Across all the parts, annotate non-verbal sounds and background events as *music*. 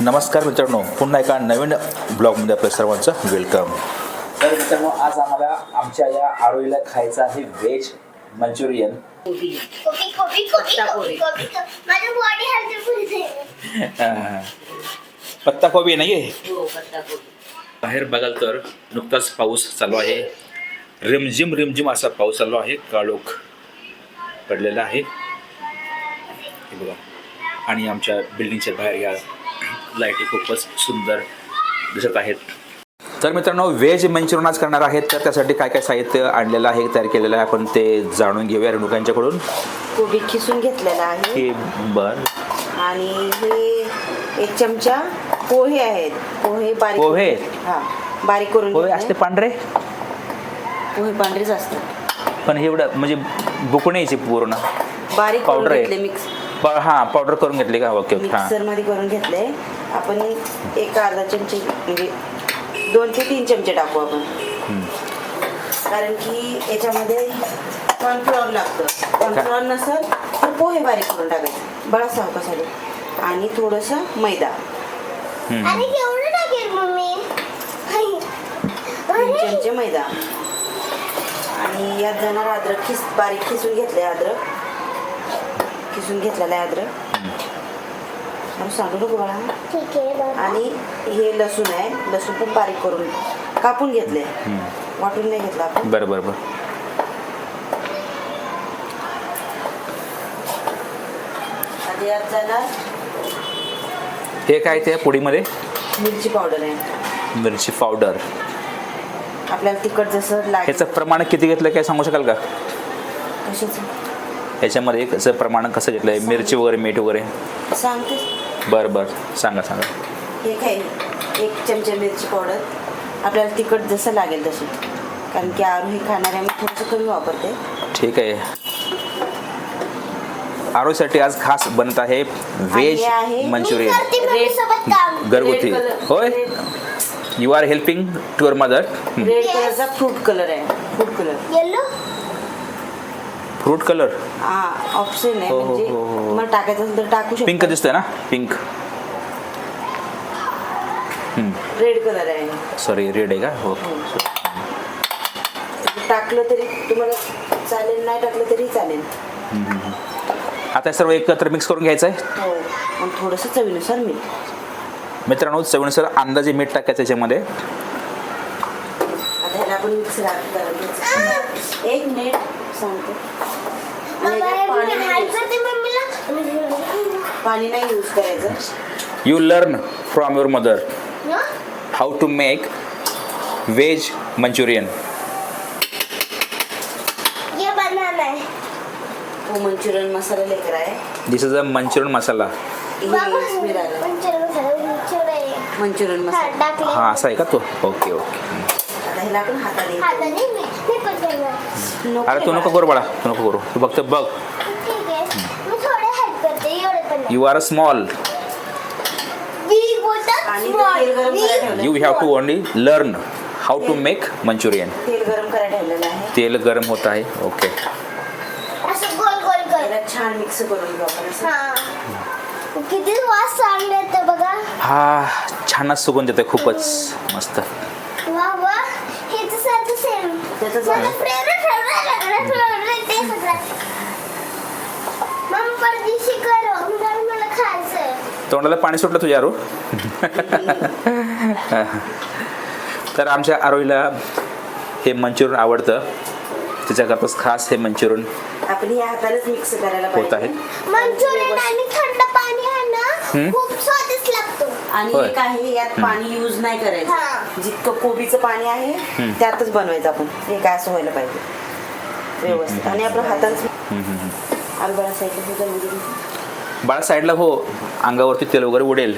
नमस्कार मित्रांनो पुन्हा एका नवीन ब्लॉगमध्ये आपल्या सर्वांचं वेलकम. तर मित्रांनो आज आम्हाला आमच्या या आरोईला खायचं आहे व्हेज मंचुरियन. पत्ता कोबी नाही हो बाहेर बघाल तर नुकताच पाऊस चालू आहे. रिमझिम रिमझिम असा पाऊस चालू आहे. काळोख पडलेला आहे. बघा. आणि आमच्या बिल्डिंगच्या बाहेर या लाईटी खूपच सुंदर दिसत आहेत. तर मित्रांनो व्हेज मंचुरियन आज करणार आहेत. तर त्यासाठी काय काय साहित्य आणलेलं आहे तयार केलेलं आहे आपण ते जाणून घेऊया रेणुकांच्याकडून. कोबी खिसून घेतलेला आहे. की बर. आणि हे एक चमचा पोहे आहेत. पोहे बारीक पोहे? हा बारीक करून घेतले. असते पांढरे? पोहे पांढरेच असतात. पण हे एवढं म्हणजे यायची पूर्ण. बारीक Powder करून आहे. घेतले मिक्स प- हां पावडर करून घेतली का? ओके ओके हां. मिक्सरमध्ये करून घेतले. आपण एक अर्धा चमचे म्हणजे दोन ते तीन चमचे टाकू आपण. कारण की याच्यामध्ये कॉर्नफ्लॉवर लागतं. कॉर्नफ्लॉवर नसेल तर पोहे बारीक करून टाकायचे. बळा सावकासाठी. आणि थोडंसं मैदा. तीन चमचे मैदा. आणि यात जाणार अद्रक खिस बारीक खिसून घेतले अद्रक. खिसून घेतलेलं आहे अद्रक. आणि सांगू नको बाळा ठीक आहे बाबा. आणि हे लसूण आहे लसूण पण बारीक करून कापून घेतले. हम्म. वाटून नाही घेतलं आपण. बरं बरं बरं. आणि यात जाणार हे काय ते पुडीमध्ये? मिरची पावडर आहे. मिरची पावडर. आपल्याला तिखट जसं लागेल ह्याचं प्रमाण किती घेतलं काय सांगू शकाल का? कशाचं? ह्याच्यामध्ये कसं प्रमाण कसं घेतलं आहे मिरची वगैरे मीठ वगैरे? सांगते बरं बरं. सांगा सांगा. हे काय? एक चमचा मिरची पावडर. आपल्याला तिखट जसं लागेल तशी कारण की आरू हे खाणाऱ्यामुळे थोडंसं कमी वापरते. ठीक आहे. आरोसाठी आज खास बनत आहे व्हेज आहे- मंचुरियन. करते मम्मी Red- सोबत काम. घरगुती. Red color- होय? You are helping to your mother red Yes. कलरचा फ्रूट कलर आहे. Fruit colour yellow fruit colour? हा ऑप्शन आहे. हो, हो, म्हणजे हो, हो. मला टाकायचं असेल तर टाकू पिंक शकतो. दिसतोय ना? पिंक रेड कलर आहे. सॉरी रेड आहे का? हो. टाकलं तरी तुम्हाला चालेल नाही टाकलं तरी चालेल. आता हे सर्व एकत्र मिक्स करून घ्यायचं आहे हो. पण थोडंसं चवीनुसार मीठ. मित्रांनो चवीनुसार अंदाजे मीठ टाकायचं त्याच्यामध्ये आता ह्याला आपण मिक्स करायचं एक मिनिट. सांगते. आणि बाबा ह्याच्यात पाणी मी नाही हात करते मम्मीला. पाणी नाही यूज करायचं. You learn from your mother? How to make veg Manchurian ये बनाना आहे. हो मंचुरियन मसाला लेकर आहे. दिस इज अ मंचुरियन मसाला हे मंचुरियन हा, मसाला टाकले. हां असा आहे का तो? ओके ओके आता ह्याला आपण हाताने हाताने मी मी पण करणार नको अरे तू नको. करू बाळा तू नको करू. तू फक्त बघ. यू आर स्मॉल करायला ठेवलं you have to only learn how to make Manchurian तेल गरम करायला ठेवलेलं आहे. तेल गरम होत आहे. ओके असं गोल गोल कर. त्याला छान मिक्स करून. हा. किती वास चांगले बघा. हा छानच सुगंध येते खूपच. मस्त वा वा हे तर सारखं सेम त्याचं मला झालं. फेवरेट फेवरेट फेवरेट ते सगळं मग परदेशी करो कारण मला तोंडाला पाणी सुटलं तुझ्या आरू? तर आमच्या आरोईला हे मंचुरियन आवडतं. तिच्याकरताच खास हे मंचुरियन. आपण या हातानेच मिक्स करायला होत मंचुरियन आणि थंड पाणी आहे ना हम्म? खूप स्वादिष्ट लागतो. आणि होय. एक आहे यात पाणी यूज नाही हा. करायचं जितकं कोबीचं पाणी आहे त्यातच बनवायचं आपण. हे काय असं व्हायला पाहिजे. व्यवस्थित. आणि आपलं हातानेच साईडला म्हणजे बाळा साईडला हो अंगावरती तेल वगैरे उडेल.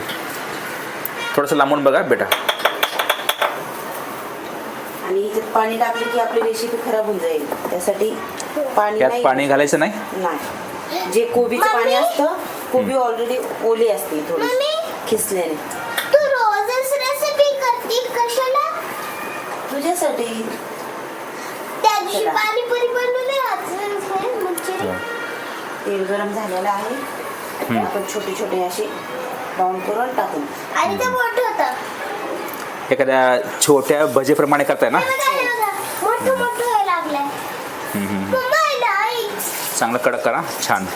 थोडंसं लांबून बघा बेटा. आणि ह्याच्यात पाणी टाकलं की आपली रेसिपी खराब होऊन जाईल. त्यासाठी पाणी नाही पाणी घालायचं नाही? नाही. जे कोबीचं पाणी? असतं कोबी ऑलरेडी ओली असते थोडी? खिसल्याने तू रोजच रेसिपी करते कशाला? तुझ्यासाठी. त्या दिवशी चला. पाणीपुरी बनवली आज मंचुरियन तेल गरम झालेलं आहे. आपण छोटे छोटे असे बाउंड करून टाकून. आणि ते मोठं होतं. एखाद्या छोट्या भजेप्रमाणे करताय ना. चांगलं कडक करा छान.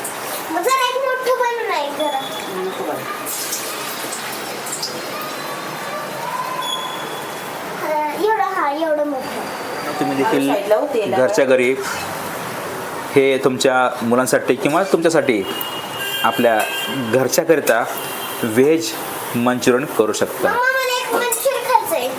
तुम्ही हो देखील. घरच्या घरी हे तुमच्या मुलांसाठी किंवा तुमच्यासाठी आपल्या घरच्याकरिता व्हेज मंचुरियन करू शकता.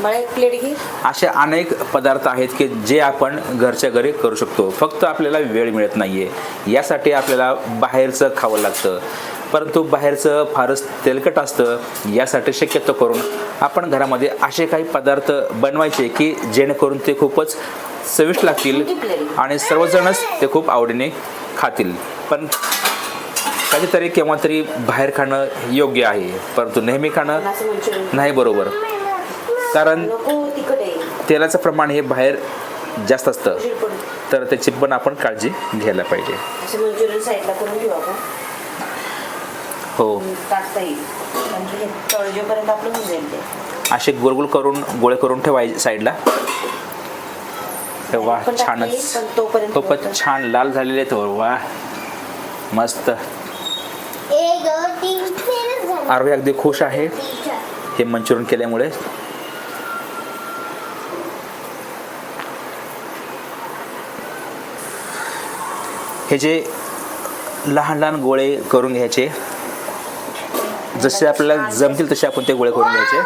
प्लेट घे. असे अनेक पदार्थ आहेत की जे आपण घरच्या घरी करू शकतो. फक्त आपल्याला वेळ मिळत नाही आहे यासाठी आपल्याला बाहेरचं खावं लागतं. परंतु बाहेरचं फारच तेलकट असतं. यासाठी शक्यतो करून आपण घरामध्ये असे काही पदार्थ बनवायचे की जेणेकरून ते खूपच चविष्ट लागतील आणि सर्वजणच ते खूप आवडीने खातील. पण कधीतरी केव्हा तरी बाहेर खाणं योग्य आहे. परंतु नेहमी खाणं मंचुरियन नाही बरोबर. कारण तेलाचं प्रमाण हे बाहेर जास्त असतं. तर त्याची पण आपण काळजी घ्यायला पाहिजे. हो. म्हणजे ते. असे गोलगोल करून गोळे करून ठेवायचे साईडला. वा छानच. पण खूपच छान लाल झालेले आहेत. हो, वा. मस्त. आरोही अगदी खुश आहे. हे मंचुरियन केल्यामुळे हे जे लहान लहान गोळे करून घ्यायचे जसे आपल्याला जमतील तसे आपण ते गोळे करून घ्यायचे.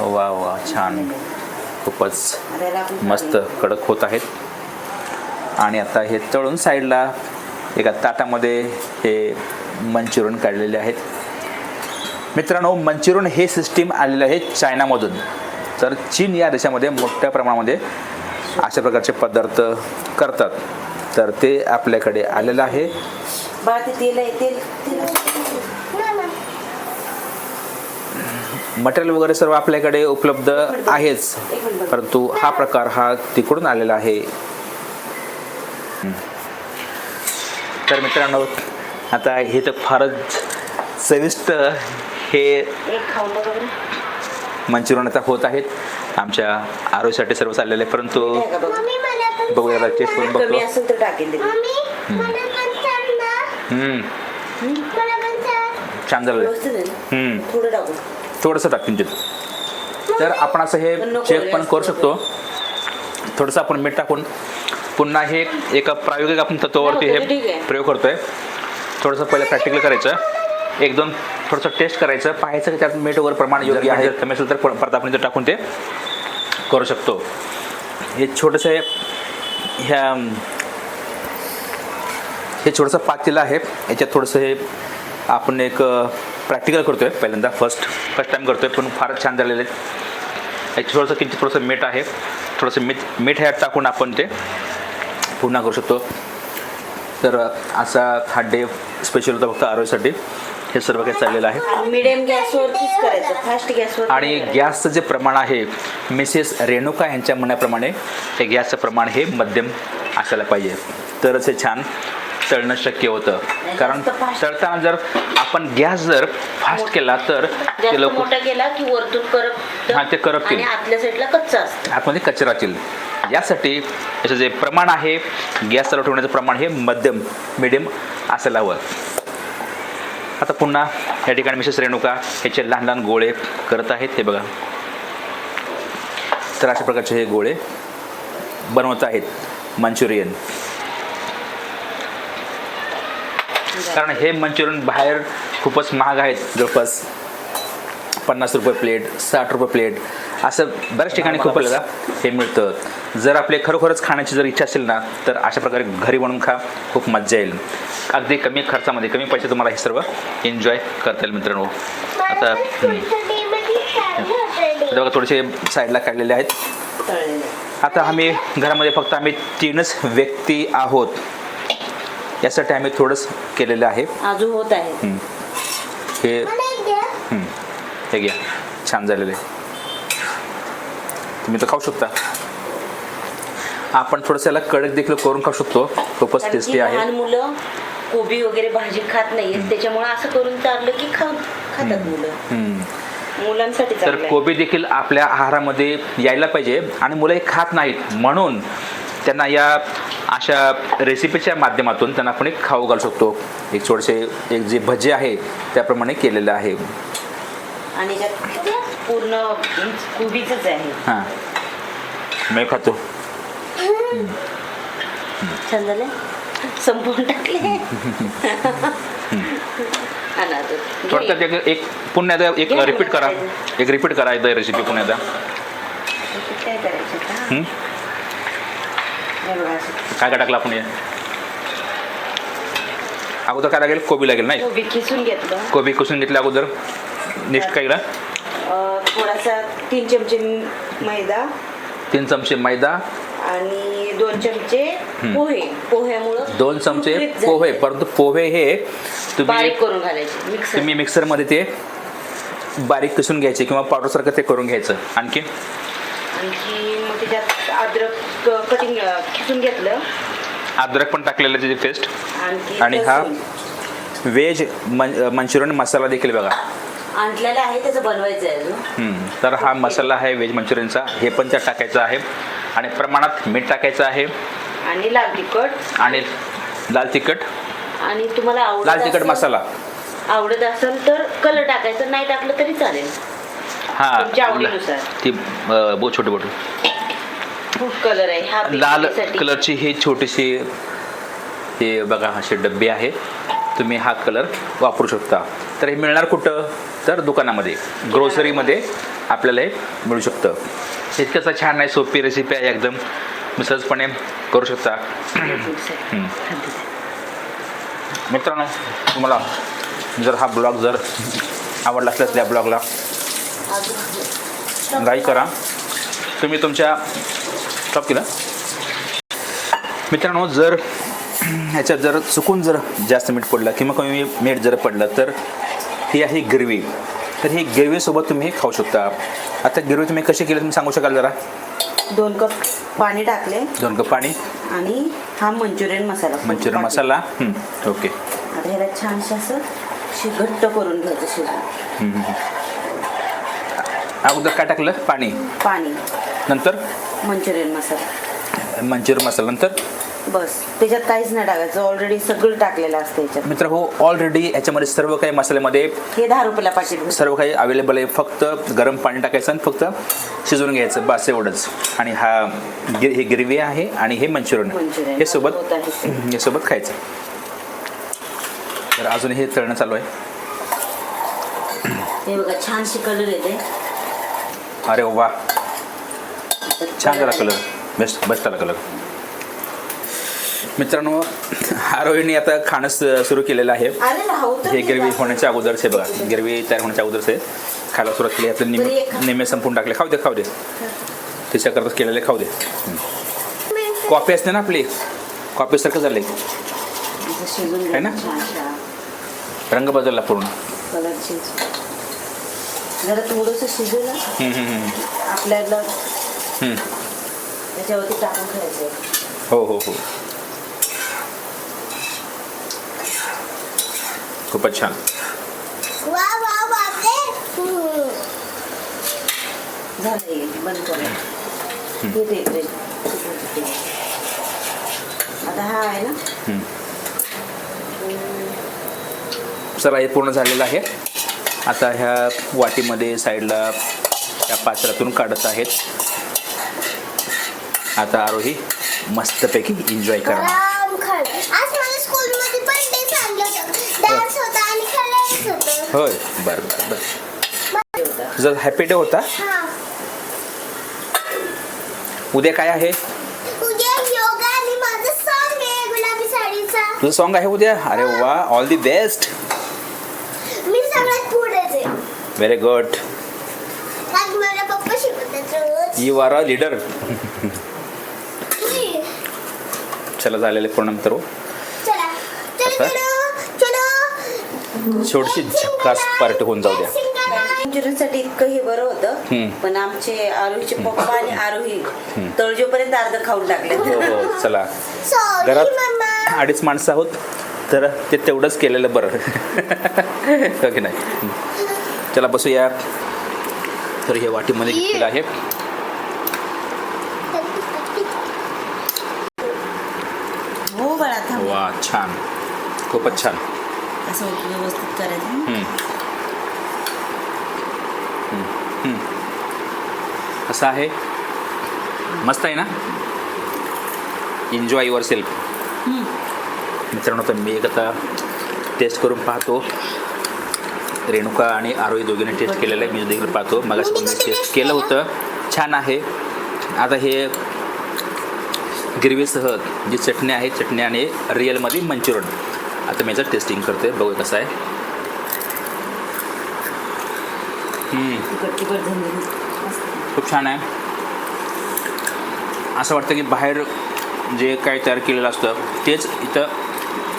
वा, वा, छान. खूपच मस्त कडक होत आहेत. आणि आता हे तळून साईडला एका ताटामध्ये हे मंचुरियन काढलेले आहेत. मित्रांनो मंचुरियन हे सिस्टीम आलेलं आहे चायनामधून. तर चीन या देशामध्ये मोठ्या प्रमाणामध्ये अशा प्रकारचे पदार्थ करतात. तर ते आपल्याकडे आलेलं आहे. मटेरियल वगैरे सर्व आपल्याकडे उपलब्ध आहेच. परंतु हा प्रकार हा तिकडून आलेला आहे. तर मित्रांनो आता हे तर फारच चविष्ट हे मंचुरियन आता होत आहेत. आमच्या आरोग्यासाठी सर्व चाललेले आहे, परंतु बघूया टेस्ट करून कमी बघतो. असेल तर टाकेल ते हं, सांग छान झालं. व्यवस्थित आहे ना? हं. थोडं टाकू. थोडंसं टाक किंचित तर आपण असं हे पण नको चेक पण जास्त करू शकतो. थोडंसं आपण मीठ टाकून पुन्हा हे एका प्रायोगिक आपण तत्वावरती ठीक हे आहे. प्रयोग करतोय. थोडंसं पहिलं प्रॅक्टिकल करायचं. एक दोन थोडंसं टेस्ट करायचं. पाहायचं की त्यात मीठ वगैरे प्रमाण योग्य आहे. कमी असेल तर परत आपण इथं टाकून ते करू शकतो. हे छोटंसं ह्या हे छोटंसं पातेलं आहे. याच्यात थोडंसं हे आपण एक प्रॅक्टिकल करतोय पहिल्यांदा. फर्स्ट फर्स्ट टाइम करतोय पण फारच छान झालेले आहेत याच्यात थोडंसं किंचित थोडंसं मीठ आहे. थोडंसं मीठ मीठ ह्यात टाकून आपण ते पुन्हा करू शकतो. तर असा हा डे स्पेशल होता फक्त आरोग्यासाठी हे सर्व काही चाललेलं आहे. मिडियम गॅसवरतीच करायचं फास्ट गॅसवर. आणि गॅसचं जे प्रमाण आहे मिसेस रेणुका यांच्या म्हणण्याप्रमाणे हे गॅसचं प्रमाण हे मध्यम असायला पाहिजे. तरच हे छान तळणं शक्य होतं. कारण. तळताना जर आपण गॅस जर फास्ट केला तर ते लोक मोठा केला की वरतून करप हा, ते करपतील. आणि आतल्या साईडला कच्चा असतं. आतमध्ये कचरा राहतील. यासाठी याचं जे प्रमाण आहे गॅस चालू ठेवण्याचं प्रमाण हे मध्यम मिडियम असायला हवं. आता पुन्हा या ठिकाणी मिसेस रेणुका ह्याचे लहान लहान गोळे करत आहेत. ते बघा. तर अशा प्रकारचे हे गोळे बनवत आहेत मंचुरियन. कारण हे मंचुरियन बाहेर खूपच महाग आहेत जवळपास. पन्नास रुपये प्लेट साठ रुपये प्लेट असं बऱ्याच ठिकाणी खूप आपल्याला हे मिळतं. जर आपले खरोखरच खाण्याची जर इच्छा असेल ना तर अशा प्रकारे घरी बनवून खा. खूप मज्जा येईल. अगदी कमी खर्चामध्ये कमी पैसे तुम्हाला हे सर्व एन्जॉय करता येईल मित्रांनो. आता बघा थोडेसे साईडला काढलेले आहेत. आता आम्ही घरामध्ये फक्त आम्ही तीनच व्यक्ती आहोत. यासाठी आम्ही थोडंच केलेलं आहे. अजून होत आहे. हे मला एक द्या. हम्म. हे घ्या. छान झालेलं आहे. तुम्ही तर खाऊ शकता. आपण थोडंसं याला कडक देखील करून खाऊ शकतो. खूपच टेस्टी आहे. लहान मुलं कोबी वगैरे भाजी खात नाहीये त्याच्यामुळे असं करून चाललं की खाऊ खातात मुलं. मुलांसाठी तर. कोबी देखील आपल्या आहारामध्ये यायला पाहिजे आणि मुलं हे खात नाहीत. म्हणून त्यांना या अशा रेसिपीच्या माध्यमातून त्यांना आपण एक खाऊ घालू शकतो. एक थोडेसे एक जे भजे आहे त्याप्रमाणे केलेलं आहे. आणि पूर्ण कोबीच आहे. हां. मी खातो. छान झालं. संपवून टाकले. *laughs* थोडक्यात एक एक पुन्हा एकदा एक रिपीट करा. एक रिपीट करा एकदा रेसिपी पुन्हा एकदा. काय करायचं. काय काय टाकलं आपण हे? अगोदर काय लागेल? कोबी लागेल नाही? कोबी किसून घेतलं. कोबी कुसून घेतलं अगोदर. नेक्स्ट काय थोडासा तीन चमचे मैदा. तीन चमचे मैदा. आणि दोन चमचे पोहे. पोह्यामुळं दोन चमचे. पोहे परंतु पोहे हे तुम्ही बारीक करून घालायचे मिक्सर. तुम्ही मिक्सरमध्ये ते बारीक किसून घ्यायचे किंवा पावडरसारखं ते करून घ्यायचं. आणखी? आणखी मग त्याच्यात अद्रक कटिंग खिसून घेतलं. अद्रक पण टाकलेलं त्याची पेस्ट आणखी आणि हा लसूण. व्हेज मंचुरियन मसाला देखील बघा. आणलेलं आहे त्याचं बनवायचं आहे अजून. हम्म. तर हा मसाला आहे व्हेज मंचुरियनचा. हे पण त्यात टाकायचं आहे. आणि प्रमाणात मीठ टाकायचं आहे. आणि लाल तिखट. आणि लाल तिखट. आणि तुम्हाला आवडत लाल तिखट असेल- मसाला. आवडत असेल तर कलर टाकायचं नाही टाकलं तरी चालेल. तुमच्या हा आवडीनुसार. ती अं, बहुत छोटी बोट फूड कलर आहे हा लाल पिकवण्यासाठी. कलरची ही छोटीशी हे बघा असे डब्बे आहे. तुम्ही हा कलर वापरू शकता. तर हे मिळणार कुठं? तर दुकानामध्ये ग्रोसरीमध्ये आपल्याला हे मिळू शकतं. इतकंच छान आहे सोपी रेसिपी आहे एकदम तुम्ही सहजपणे करू शकता. मित्रांनो तुम्हाला जर हा ब्लॉग जर आवडला असल्यास त्या ब्लॉगला लाईक करा. तुम्ही तुमच्या स्टॉप केलं. मित्रांनो जर ह्याच्यात जर चुकून जर जास्त मीठ पडलं किंवा कमी मीठ जर पडलं तर ही आहे ग्रेव्ही. तर ही ग्रेव्हीसोबत तुम्ही खाऊ शकता. आता ग्रेव्ही तुम्ही कशी केली तुम्ही सांगू शकाल जरा? दोन कप पाणी टाकले. दोन कप पाणी. आणि हा मंचुरियन मसाला. मंचुरियन. मसाला. हं, ओके. आता ह्याला छानशे असं शि घट्ट करून घ्यायचं शिजून अगोदर काय टाकलं? पाणी. पाणी. नंतर? मंचुरियन मसाला. मंचुरियन मसाला. नंतर? बस. त्याच्यात काहीच नाही टाकायचं. ऑलरेडी सगळं टाकलेलं असतं याच्यात. मित्र हो ऑलरेडी याच्यामध्ये सर्व काही मसाल्यामध्ये हे दहा रुपयाला पाकिट सर्व काही अवेलेबल आहे. फक्त गरम पाणी टाकायचं आणि फक्त शिजवून घ्यायचं. बस एवढंच. आणि हा गिर हे ग्रेव्ही आहे आणि हे मंचुरियन. मंचुरियन. हे सोबत होत आहे. *clears throat* हे सोबत खायचं. तर अजून हे तळणं चालू आहे. हे बघा छानशी कलर येते. अरे वा. छान झाला कलर बेस्ट बेस्ट आला कलर मित्रांनो आरोहीने आता खाणं सुरू केलेलं आहे. हे गिरवी. होण्याच्या अगोदरच आहे बघा. गिरवी तयार होण्याच्या अगोदरच आहे. खायला सुरुवात केली. खा. निम्मे निम्मे संपून टाकले. खाऊ दे खाऊ दे. त्याच्याकरता केलेले खाऊ दे. कॉफी असते ना आपली? कॉफीसारखं झालं आहे ना? रंग बदलला पूर्ण. जरा थोडंसं. आपल्याला. त्याच्यावरती टाकून खायचं हो हो हो. खूपच छान. हे, हे. आता हा आहे ना? हम्म. चला हे पूर्ण झालेलं आहे. आता ह्या वाटीमध्ये साईडला या पात्रातून काढत आहेत. आता आरोही मस्तपैकी एन्जॉय करा. होय. बरं बरं बरं. तुझा हॅपी डे होता? हा उद्या काय आहे? तुझं सॉन्ग आहे उद्या? अरे वा all the best very good you are a leader चला झालेले पूर्ण नंतर हो. चला चलो आता? चलो छोटीशी झक्कास पार्टी होऊन जाऊ द्या. मंचुरियनसाठी इतकं हे बरं होतं. पण आमचे आरोहीचे पप्पा आणि आरोही तळजोपर्यंत अर्ध खाऊन टाकले. हो हो चला. घरात अडीच माणसं आहोत तर ते तेवढंच केलेलं बरं. हो की नाही. चला बसूया. तर हे वाटीमध्ये घेतलेलं आहे. वा छान. खूपच छान. असं व्यवस्थित करायचं. असं आहे? मस्त आहे ना? Enjoy yourself. मित्रांनो तर मी एक आता टेस्ट करून पाहतो. रेणुका आणि आरोही दोघींनी टेस्ट केलेलं आहे. मी देखील पाहतो. मग मी टेस्ट केलं होतं. छान आहे. आता हे ग्रेव्हीसह जी चटणी आहे चटणी आणि रिअलमध्ये मंचुरियन. आता मी याचं टेस्टिंग करते बघू कसं आहे. खूप छान आहे. असं वाटतं की बाहेर जे काही तयार केलेलं असतं तेच इथं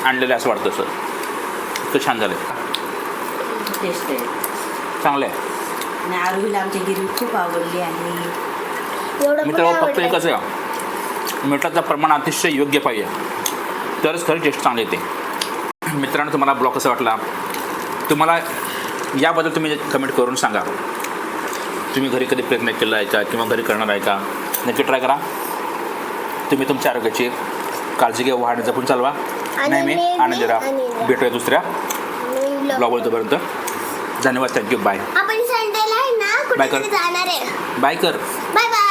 आणलेलं असं वाटतं सर. इतकं छान झालं टेस्ट आहे. चांगलं आहे आणि आरोहीला आमची गिरवी खूप आवडली आहे. मित्रांनो फक्त. एकच आहे. मिठाचं प्रमाण अतिशय योग्य पाहिजे. तरच खरं टेस्ट चांगली येते. मित्रांनो तुम्हाला ब्लॉग कसा वाटला? तुम्हाला याबद्दल तुम्ही कमेंट करून सांगा. तुम्ही घरी कधी प्रयत्न केला आहे का? किंवा घरी करणार आहे का? नक्की ट्राय करा. तुम्ही तुमच्या आरोग्याची काळजी घ्या वाहन जपून चालवा. नाही मी नेहमी आनंदी राहा. भेटूया दुसऱ्या ब्लॉग तोपर्यंत धन्यवाद थँक्यू बाय Bye. कर. बाय कर. Bye bye